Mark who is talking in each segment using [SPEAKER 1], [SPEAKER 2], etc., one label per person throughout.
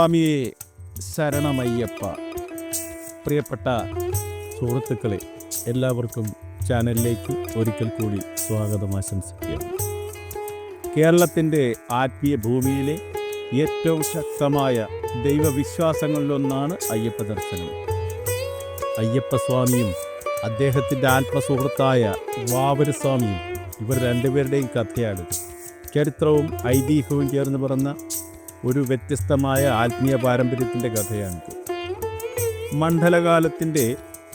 [SPEAKER 1] സ്വാമിയെ ശരണമയ്യപ്പ. പ്രിയപ്പെട്ട സുഹൃത്തുക്കളെ എല്ലാവർക്കും ചാനലിലേക്ക് ഒരിക്കൽ കൂടി സ്വാഗതം ആശംസിക്കുകയാണ് കേരളത്തിന്റെ ആത്മീയ ഭൂമിയിലെ ഏറ്റവും ശക്തമായ ദൈവവിശ്വാസങ്ങളിലൊന്നാണ് അയ്യപ്പ ദർശനം. അയ്യപ്പസ്വാമിയും അദ്ദേഹത്തിന്റെ ആത്മസുഹൃത്തായ വാവരസ്വാമിയും ഇവർ രണ്ടുപേരുടെയും കഥയാണ് ചരിത്രവും ഐതിഹ്യവും ചേർന്ന് പറഞ്ഞ ഒരു വ്യത്യസ്തമായ ആത്മീയ പാരമ്പര്യത്തിന്റെ കഥയാണിത് മണ്ഡലകാലത്തിന്റെ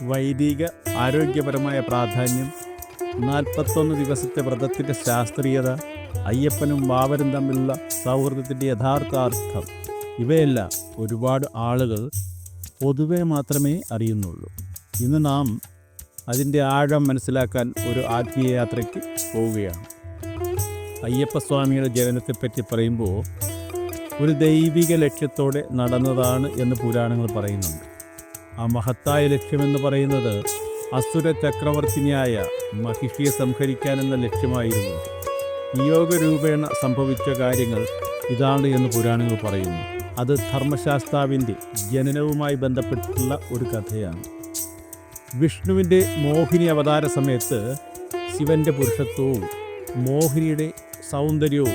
[SPEAKER 1] വൈദിക ആരോഗ്യപരമായ പ്രാധാന്യം നാൽപ്പത്തൊന്ന് ദിവസത്തെ വ്രതത്തിന്റെ ശാസ്ത്രീയത അയ്യപ്പനും വാവരും തമ്മിലുള്ള സൗഹൃദത്തിന്റെ യഥാർത്ഥ അർത്ഥം ഇവയെല്ലാം ഒരുപാട് ആളുകൾ പൊതുവെ മാത്രമേ അറിയുന്നുള്ളൂ. ഇന്ന് നാം അതിന്റെ ആഴം മനസ്സിലാക്കാൻ ഒരു ആത്മീയ യാത്രയ്ക്ക് പോവുകയാണ്. അയ്യപ്പസ്വാമിയുടെ ജനനത്തെപ്പറ്റി പറയുമ്പോൾ ഒരു ദൈവിക ലക്ഷ്യത്തോടെ നടന്നതാണ് എന്ന് പുരാണങ്ങൾ പറയുന്നുണ്ട്. ആ മഹത്തായ ലക്ഷ്യമെന്ന് പറയുന്നത് അസുര ചക്രവർത്തിനിയായ മഹിഷിയെ സംഹരിക്കാനെന്ന ലക്ഷ്യമായിരുന്നു. നിയോഗരൂപേണ സംഭവിച്ച കാര്യങ്ങൾ ഇതാണ് എന്ന് പുരാണങ്ങൾ പറയുന്നു. അത് ധർമ്മശാസ്താവിന്റെ ജനനവുമായി ബന്ധപ്പെട്ടിട്ടുള്ള ഒരു കഥയാണ്. വിഷ്ണുവിന്റെ മോഹിനി അവതാര സമയത്ത് ശിവന്റെ പുരുഷത്വവും മോഹിനിയുടെ സൗന്ദര്യവും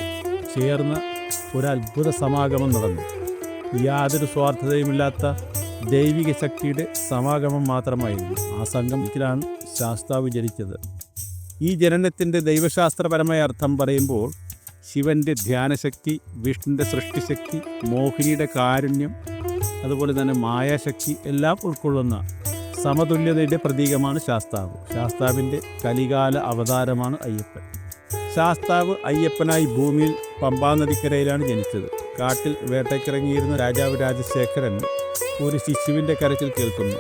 [SPEAKER 1] ചേർന്ന ഒരു അത്ഭുത സമാഗമം നടന്നു. യാതൊരു സ്വാർത്ഥതയുമില്ലാത്ത ദൈവിക ശക്തിയുടെ സമാഗമം മാത്രമായിരുന്നു ആ സംഗമത്തിലാണ് ശാസ്താവ് ജനിച്ചത്. ഈ ജനനത്തിന്റെ ദൈവശാസ്ത്രപരമായ അർത്ഥം പറയുമ്പോൾ ശിവന്റെ ധ്യാനശക്തി വിഷ്ണുവിന്റെ സൃഷ്ടിശക്തി മോഹിനിയുടെ കാരുണ്യം അതുപോലെ തന്നെ മായാശക്തി എല്ലാം ഉൾക്കൊള്ളുന്ന സമതുല്യതയുടെ പ്രതീകമാണ് ശാസ്താവ്. ശാസ്താവിന്റെ കലികാല അവതാരമാണ് അയ്യപ്പൻ. ശാസ്താവ് അയ്യപ്പനായി ഭൂമിയിൽ പമ്പാ നദിക്കരയിലാണ് ജനിച്ചത്. കാട്ടിൽ വേട്ടയ്ക്കിറങ്ങിയിരുന്ന രാജാവ് രാജശേഖരൻ ഒരു ശിശുവിന്റെ കരച്ചിൽ കേൾക്കുന്നു.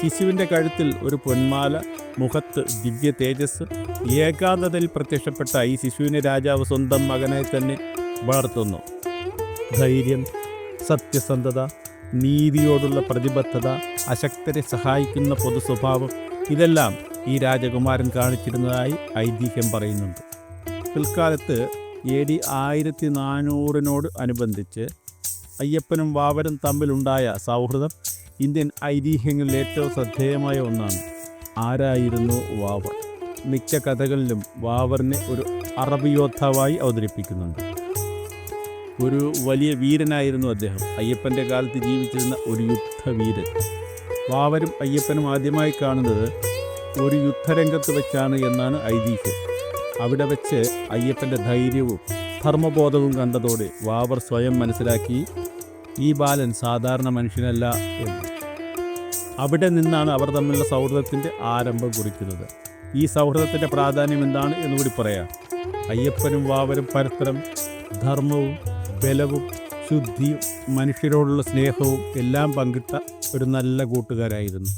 [SPEAKER 1] ശിശുവിന്റെ കഴുത്തിൽ ഒരു പൊന്മാല മുഖത്ത് ദിവ്യ തേജസ് ഏകാന്തതയിൽ പ്രത്യക്ഷപ്പെട്ട ഈ ശിശുവിനെ രാജാവ് സ്വന്തം മകനായി തന്നെ വളർത്തുന്നു. ധൈര്യം സത്യസന്ധത നീതിയോടുള്ള പ്രതിബദ്ധത അശക്തരെ സഹായിക്കുന്ന പൊതു സ്വഭാവം ഇതെല്ലാം ഈ രാജകുമാരൻ കാണിച്ചിരുന്നതായി ഐതിഹ്യം പറയുന്നുണ്ട്. പിൽക്കാലത്ത് എ ഡി ആയിരത്തി നാനൂറിനോട് അനുബന്ധിച്ച് അയ്യപ്പനും വാവരും തമ്മിലുണ്ടായ സൗഹൃദം ഇന്ത്യൻ ഐതിഹ്യങ്ങളിൽ ഏറ്റവും ശ്രദ്ധേയമായ ഒന്നാണ്. ആരായിരുന്നു വാവർ? മിക്ക കഥകളിലും വാവറിനെ ഒരു അറബ് യോദ്ധാവായി അവതരിപ്പിക്കുന്നുണ്ട്. ഒരു വലിയ വീരനായിരുന്നു അദ്ദേഹം. അയ്യപ്പന്റെ കാലത്ത് ജീവിച്ചിരുന്ന ഒരു യുദ്ധവീരൻ വാവരും അയ്യപ്പനും ആദ്യമായി കാണുന്നത് ഒരു യുദ്ധരംഗത്ത് വെച്ചാണ് എന്നാണ് ഐതിഹ്യം. അവിടെ വെച്ച് അയ്യപ്പന്റെ ധൈര്യവും ധർമ്മബോധവും കണ്ടതോടെ വാവർ സ്വയം മനസ്സിലാക്കി ഈ ബാലൻ സാധാരണ മനുഷ്യനല്ല എന്ന്. അവിടെ നിന്നാണ് അവർ തമ്മിലുള്ള സൗഹൃദത്തിന്റെ ആരംഭം കുറിക്കുന്നത്. ഈ സൗഹൃദത്തിന്റെ പ്രാധാന്യം എന്താണ് എന്നുകൂടി പറയാം. അയ്യപ്പനും വാവരും പരസ്പരം ധർമ്മവും ബലവും ശുദ്ധിയും മനുഷ്യരോടുള്ള സ്നേഹവും എല്ലാം പങ്കിട്ട ഒരു നല്ല കൂട്ടുകാരായിരുന്നു.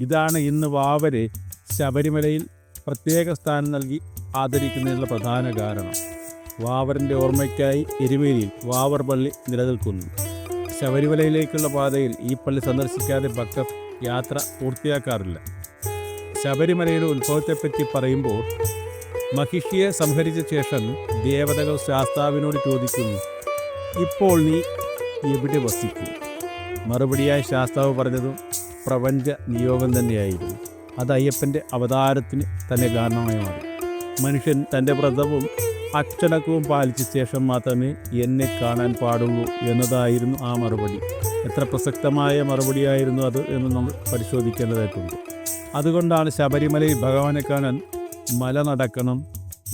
[SPEAKER 1] ഇതാണ് ഇന്ന് വാവരെ ശബരിമലയിൽ പ്രത്യേക സ്ഥാനം നൽകി ആദരിക്കുന്നതിനുള്ള പ്രധാന കാരണം. വാവറിന്റെ ഓർമ്മയ്ക്കായി എരുമേലിയിൽ വാവർ പള്ളി നിലനിൽക്കുന്നു. ശബരിമലയിലേക്കുള്ള പാതയിൽ ഈ പള്ളി സന്ദർശിക്കാതെ ഭക്തർ യാത്ര പൂർത്തിയാക്കാറില്ല. ശബരിമലയുടെ ഉത്ഭവത്തെപ്പറ്റി പറയുമ്പോൾ മഹിഷിയെ സംഹരിച്ച ശേഷം ദേവതകൾ ശാസ്താവിനോട് ചോദിക്കുന്നു ഇപ്പോൾ നീ എവിടെ വസിക്കും മറുപടിയായി ശാസ്താവ് പറഞ്ഞതും പ്രപഞ്ച നിയോഗം തന്നെയായിരുന്നു. അത് അയ്യപ്പന്റെ അവതാരത്തിന് തന്നെ കാരണമായി മാറി മനുഷ്യൻ തന്റെ വ്രതവും അച്ചടക്കവും പാലിച്ച ശേഷം മാത്രമേ എന്നെ കാണാൻ പാടുള്ളൂ എന്നതായിരുന്നു ആ മറുപടി. എത്ര പ്രസക്തമായ മറുപടിയായിരുന്നു അത് എന്ന് നമ്മൾ പരിശോധിക്കേണ്ടതായിട്ടുണ്ട്. അതുകൊണ്ടാണ് ശബരിമലയിൽ ഭഗവാനെ കാണാൻ മല നടക്കണം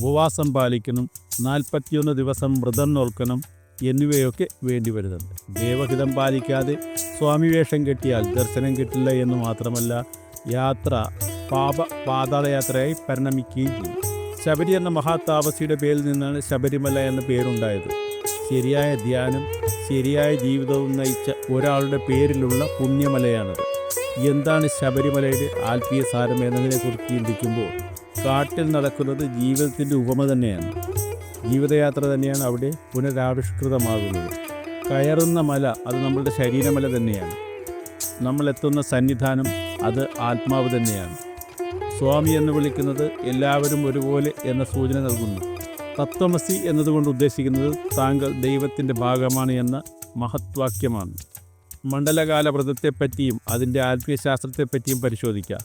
[SPEAKER 1] ഉപവാസം പാലിക്കണം നാൽപ്പത്തിയൊന്ന് ദിവസം വ്രതം നോൽക്കണം എന്നിവയൊക്കെ വേണ്ടി വരുന്നുണ്ട്. ദേവഹിതം പാലിക്കാതെ സ്വാമി വേഷം കെട്ടിയാൽ ദർശനം കിട്ടില്ല എന്ന് മാത്രമല്ല യാത്ര പാപ പാതാളയാത്രയായി പരിണമിക്കുകയും ചെയ്യും ശബരി എന്ന മഹാതാപസിയുടെ പേരിൽ നിന്നാണ് ശബരിമല എന്ന പേരുണ്ടായത്. ശരിയായ ധ്യാനം ശരിയായ ജീവിതവും നയിച്ച ഒരാളുടെ പേരിലുള്ള പുണ്യമലയാണത്. എന്താണ് ശബരിമലയുടെ ആത്മീയ സാരം എന്നതിനെക്കുറിച്ച് ചിന്തിക്കുമ്പോൾ കാട്ടിൽ നടക്കുന്നത് ജീവിതത്തിന്റെ ഉപമ തന്നെയാണ്. ജീവിതയാത്ര തന്നെയാണ് അവിടെ പുനരാവിഷ്കൃതമാകുന്നത്. കയറുന്ന മല അത് നമ്മളുടെ ശരീരമല തന്നെയാണ്. നമ്മൾ എത്തുന്ന സന്നിധാനം അത് ആത്മാവ് തന്നെയാണ്. സ്വാമി എന്ന് വിളിക്കുന്നത് എല്ലാവരും ഒരുപോലെ എന്ന സൂചന നൽകുന്നു. തത്വമസി എന്നതുകൊണ്ട് ഉദ്ദേശിക്കുന്നത് താങ്കൾ ദൈവത്തിന്റെ ഭാഗമാണ് എന്ന മഹത്വാക്യമാണ്. മണ്ഡലകാല വ്രതത്തെപ്പറ്റിയും അതിന്റെ ആത്മീയശാസ്ത്രത്തെപ്പറ്റിയും പരിശോധിക്കാം.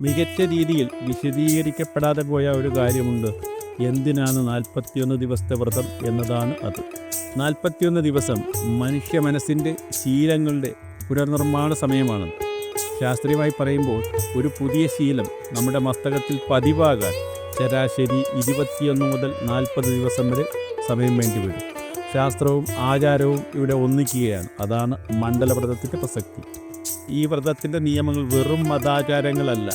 [SPEAKER 1] മികച്ച രീതിയിൽ വിശദീകരിക്കപ്പെടാതെ പോയ ഒരു കാര്യമുണ്ട് എന്തിനാണ് നാൽപ്പത്തിയൊന്ന് ദിവസത്തെ വ്രതം എന്നതാണ് അത്? നാൽപ്പത്തിയൊന്ന് ദിവസം മനുഷ്യ മനസ്സിന്റെ ശീലങ്ങളുടെ പുനർനിർമ്മാണ സമയമാണ്. ശാസ്ത്രീയമായി പറയുമ്പോൾ ഒരു പുതിയ ശീലം നമ്മുടെ മസ്തകത്തിൽ പതിവാകാൻ ശരാശരി ഇരുപത്തിയൊന്ന് മുതൽ നാൽപ്പത് ദിവസം വരെ സമയം വേണ്ടിവരും ശാസ്ത്രവും ആചാരവും ഇവിടെ ഒന്നിക്കുകയാണ്. അതാണ് മണ്ഡലവ്രതത്തിന്റെ പ്രസക്തി. ഈ വ്രതത്തിന്റെ നിയമങ്ങൾ വെറും മതാചാരങ്ങളല്ല.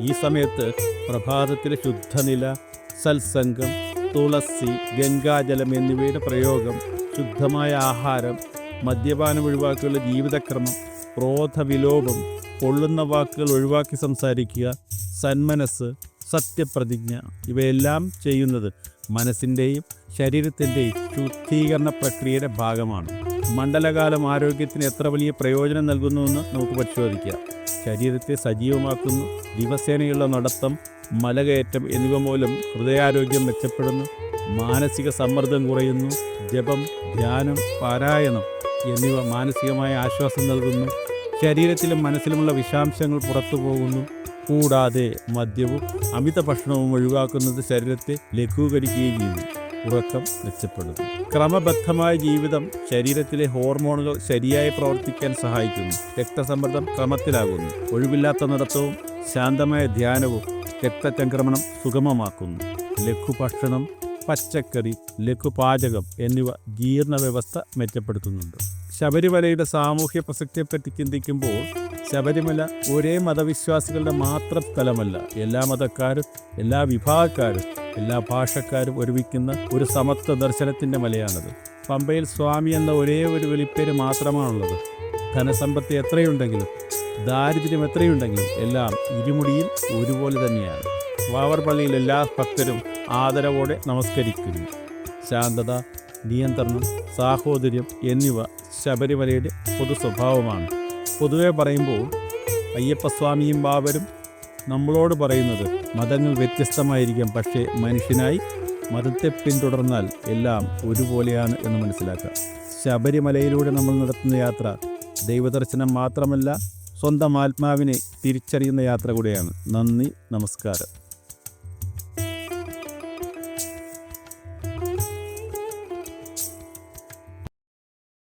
[SPEAKER 1] ഈ സമയത്ത് പ്രഭാതത്തിലെ ശുദ്ധനില സത്സംഗം തുളസി ഗംഗാജലം എന്നിവയുടെ പ്രയോഗം ശുദ്ധമായ ആഹാരം മദ്യപാനം ഒഴിവാക്കിയുള്ള ജീവിതക്രമം ക്രോധവിലോപം പൊള്ളുന്ന വാക്കുകൾ ഒഴിവാക്കി സംസാരിക്കുക സന്മനസ് സത്യപ്രതിജ്ഞ ഇവയെല്ലാം ചെയ്യുന്നത് മനസ്സിന്റെയും ശരീരത്തിന്റെയും ശുദ്ധീകരണ പ്രക്രിയയുടെ ഭാഗമാണ്. മണ്ഡലകാലം ആരോഗ്യത്തിന് എത്ര വലിയ പ്രയോജനം നൽകുന്നുവെന്ന് നമുക്ക് പരിശോധിക്കാം. ശരീരത്തെ സജീവമാക്കുന്നു. ദിവസേനയുള്ള നടത്തം മലകയറ്റം എന്നിവ മൂലം ഹൃദയാരോഗ്യം മെച്ചപ്പെടുന്നു. മാനസിക സമ്മർദ്ദം കുറയുന്നു. ജപം ധ്യാനം പാരായണം എന്നിവ മാനസികമായ ആശ്വാസം നൽകുന്നു. ശരീരത്തിലും മനസ്സിലുമുള്ള വിഷാംശങ്ങൾ പുറത്തു പോകുന്നു. കൂടാതെ മദ്യവും അമിത ഭക്ഷണവും ഒഴിവാക്കുന്നത് ശരീരത്തെ ലഘൂകരിക്കുകയും ചെയ്യുന്നു. ഉറക്കം മെച്ചപ്പെടുന്നു. ക്രമബദ്ധമായ ജീവിതം ശരീരത്തിലെ ഹോർമോണുകൾ ശരിയായി പ്രവർത്തിക്കാൻ സഹായിക്കുന്നു. രക്തസമ്മർദ്ദം ക്രമത്തിലാകുന്നു. ഒഴിവില്ലാത്ത നടത്തവും ശാന്തമായ ധ്യാനവും രക്തചംക്രമണം സുഗമമാക്കുന്നു. ലഘുഭക്ഷണം പച്ചക്കറി ലഘുപാചകം എന്നിവ ജീർണ വ്യവസ്ഥ മെച്ചപ്പെടുത്തുന്നുണ്ട്. ശബരിമലയുടെ സാമൂഹ്യ പ്രസക്തിയെപ്പറ്റി ചിന്തിക്കുമ്പോൾ ശബരിമല ഒരേ മതവിശ്വാസികളുടെ മാത്രം സ്ഥലമല്ല. എല്ലാ മതക്കാരും എല്ലാ വിഭാഗക്കാരും എല്ലാ ഭാഷക്കാരും ഒരുമിക്കുന്ന ഒരു സമത്വ ദർശനത്തിന്റെ മലയാണത്. പമ്പയിൽ സ്വാമി എന്ന ഒരേ ഒരു വെളിപ്പേര് മാത്രമാണുള്ളത്. ധനസമ്പത്ത് എത്രയുണ്ടെങ്കിലും ദാരിദ്ര്യം എത്രയുണ്ടെങ്കിലും എല്ലാം ഇരുമുടിയിൽ ഒരുപോലെ തന്നെയാണ്. വാവർ പള്ളിയിൽ എല്ലാ ഭക്തരും ആദരവോടെ നമസ്കരിക്കുന്നു. ശാന്തത നിയന്ത്രണം സാഹോദര്യം എന്നിവ ശബരിമലയുടെ പൊതു സ്വഭാവമാണ് പൊതുവെ പറയുമ്പോൾ അയ്യപ്പസ്വാമിയും ബാബരും നമ്മളോട് പറയുന്നത് മതങ്ങൾ വ്യത്യസ്തമായിരിക്കാം പക്ഷേ മനുഷ്യനായി മതത്തെ പിന്തുടർന്നാൽ എല്ലാം ഒരുപോലെയാണ് എന്ന് മനസ്സിലാക്കാം. ശബരിമലയിലൂടെ നമ്മൾ നടത്തുന്ന യാത്ര ദൈവദർശനം മാത്രമല്ല സ്വന്തം ആത്മാവിനെ തിരിച്ചറിയുന്ന യാത്ര കൂടെയാണ്. നന്ദി നമസ്കാരം.